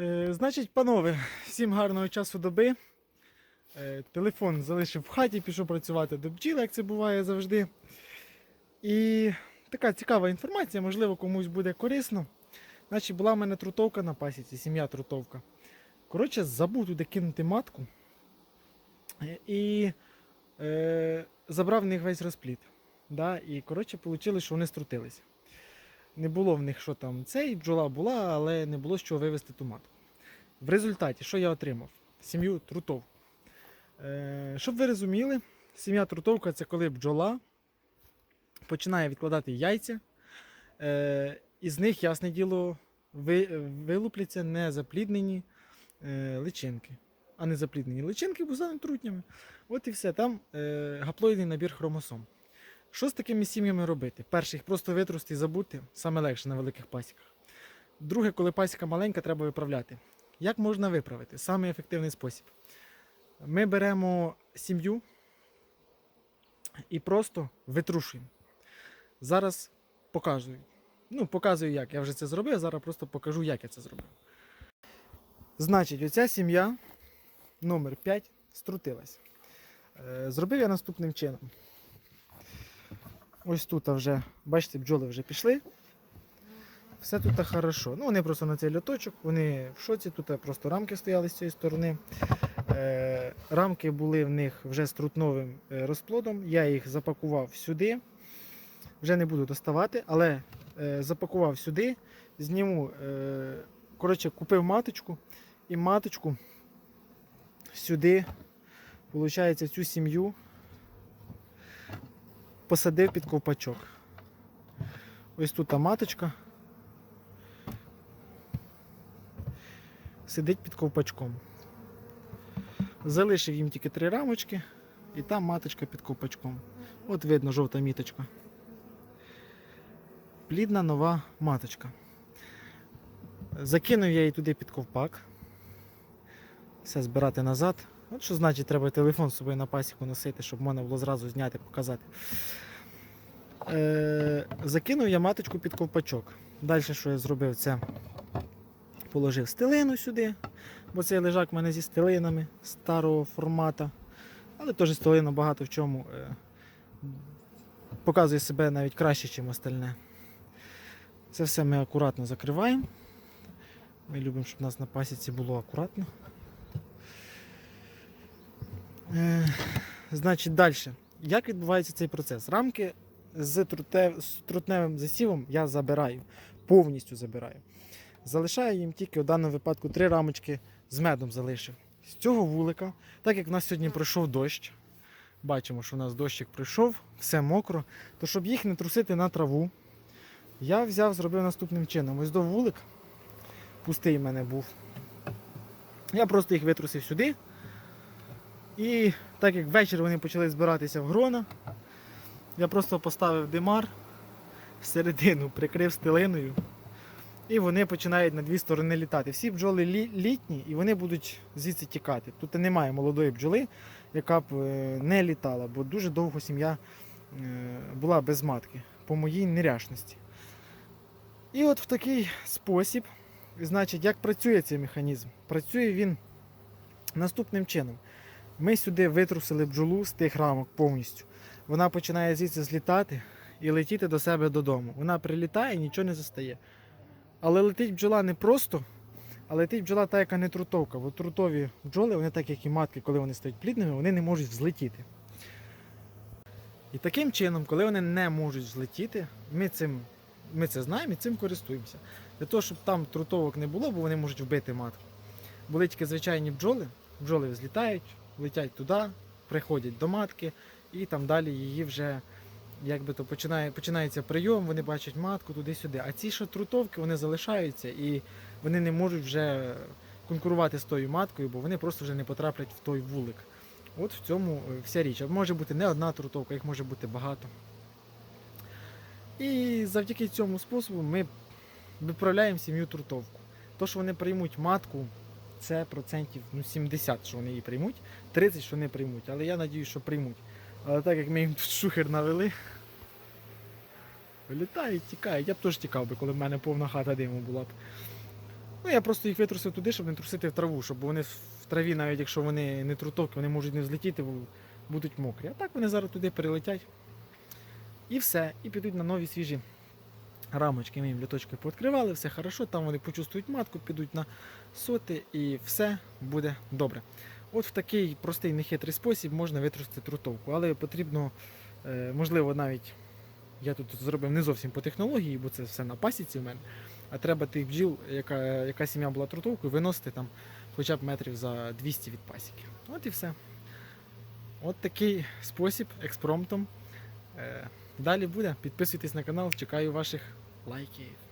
Е, значить, панове, всім гарного часу доби. Е, телефон залишив в хаті, пішов працювати до бджіл, як це буває завжди. І така цікава інформація, можливо, комусь буде корисно. Значить, була в мене трутовка на пасіці, сім'я трутовка. Коротше, забув туди кинути матку Е, і е, забрав в них весь розпліт. Да? І коротше, вийшло, що вони струтилися. Не було в них що там цей, бджола була, але не було з чого вивезти ту матку. В результаті, що я отримав? Сім'ю трутов. Е, щоб ви розуміли, сім'я трутовка це коли бджола починає відкладати яйця, е, і з них, ясне діло, ви, вилупляться незапліднені е, личинки. А не запліднені личинки бузаним трутнями. От і все. Там е, гаплоїдний набір хромосом. Що з такими сім'ями робити? Перше, їх просто витрусти і забути, саме легше на великих пасіках. Друге, коли пасіка маленька, треба виправляти. Як можна виправити? Самий ефективний спосіб. Ми беремо сім'ю і просто витрушуємо. Зараз показую. Ну, показую, як. Я вже це зробив, зараз просто покажу, як я це зробив. Значить, оця сім'я номер 5 струтилась. Е, Зробив я наступним чином. Ось тут вже, бачите, бджоли вже пішли. Все тут хорошо. Ну, вони просто на цей льоточок, вони в шоці, тут просто рамки стояли з цієї сторони. Е, рамки були в них вже з трутновим е, розплодом. Я їх запакував сюди. Вже не буду доставати, але е, запакував сюди, зніму, коротше, купив маточку і маточку сюди, виходить, цю сім'ю посадив під ковпачок. Ось тут маточка. Сидить під ковпачком. Залишив їм тільки три рамочки, і там маточка під ковпачком. От видно жовта міточка. Плідна нова маточка. Закинув я її туди під ковпак. Все збирати назад. От що значить, треба телефон з собою на пасіку носити, щоб можна було зразу зняти, показати. Е, закинув я маточку під ковпачок. Далі, що я зробив, це положив стелину сюди, бо цей лежак в мене зі стелинами старого формату. Але теж стелина багато в чому е, показує себе навіть краще, ніж остальне. Це все ми акуратно закриваємо. Ми любимо, щоб у нас на пасіці було акуратно. Е, значить, далі. Як відбувається цей процес? Рамки з, трутневим засівом я забираю, повністю забираю. Залишаю їм тільки у даному випадку три рамочки з медом залишив. З цього вулика, так як в нас сьогодні пройшов дощ, бачимо, що у нас дощик пройшов, все мокро, то щоб їх не трусити на траву, я взяв, зробив наступним чином. Ось до вулик, пустий в мене був. Я просто їх витрусив сюди. І так як ввечері вони почали збиратися в грона, я просто поставив димар всередину, прикрив стелиною. І вони починають на дві сторони літати. Всі бджоли літні і вони будуть звідси тікати. Тут немає молодої бджоли, яка б е, не літала, бо дуже довго сім'я е, була без матки по моїй неряшності. І от в такий спосіб, значить, як працює цей механізм? Працює він наступним чином. Ми сюди витрусили бджолу з тих рамок повністю. Вона починає звідси злітати і летіти до себе додому. Вона прилітає і нічого не застає. Але летить бджола не просто, а летить бджола та, яка не трутовка. Бо трутові бджоли, вони так як і матки, коли вони стають плідними, вони не можуть взлетіти. І таким чином, коли вони не можуть взлетіти, ми, цим, ми це знаємо і цим користуємося. Для того, щоб там трутовок не було, бо вони можуть вбити матку. Були тільки звичайні бджоли, бджоли взлітають, летять туди, приходять до матки, і там далі її вже якби то починає, починається прийом, вони бачать матку туди-сюди. А ці що трутовки вони залишаються і вони не можуть вже конкурувати з тою маткою, бо вони просто вже не потраплять в той вулик. От в цьому е, вся річ. Може бути не одна трутовка, їх може бути багато. І завдяки цьому способу ми виправляємо сім'ю трутовку. То, що вони приймуть матку, це процентів ну, 70, що вони її приймуть, 30, що не приймуть. Але я надіюсь, що приймуть. Але так як ми їм тут шухер навели, вилітають, тікають. Я б теж тікав би, коли в мене повна хата диму була б. Ну, я просто їх витрусив туди, щоб не трусити в траву, щоб вони в траві, навіть якщо вони не трутовки, вони можуть не взлетіти, бо будуть мокрі. А так вони зараз туди перелетять. І все. І підуть на нові свіжі рамочки. Ми їм літочки пооткривали, все хорошо, там вони почувствують матку, підуть на соти і все буде добре. От в такий простий нехитрий спосіб можна витрусити трутовку, але потрібно, е, можливо, навіть я тут зробив не зовсім по технології, бо це все на пасіці в мене. А треба тих бджіл, яка, яка сім'я була трутовкою, виносити там хоча б метрів за 200 від пасіки. От і все. От такий спосіб експромтом. Е, Далі буде. Підписуйтесь на канал, чекаю ваших лайків.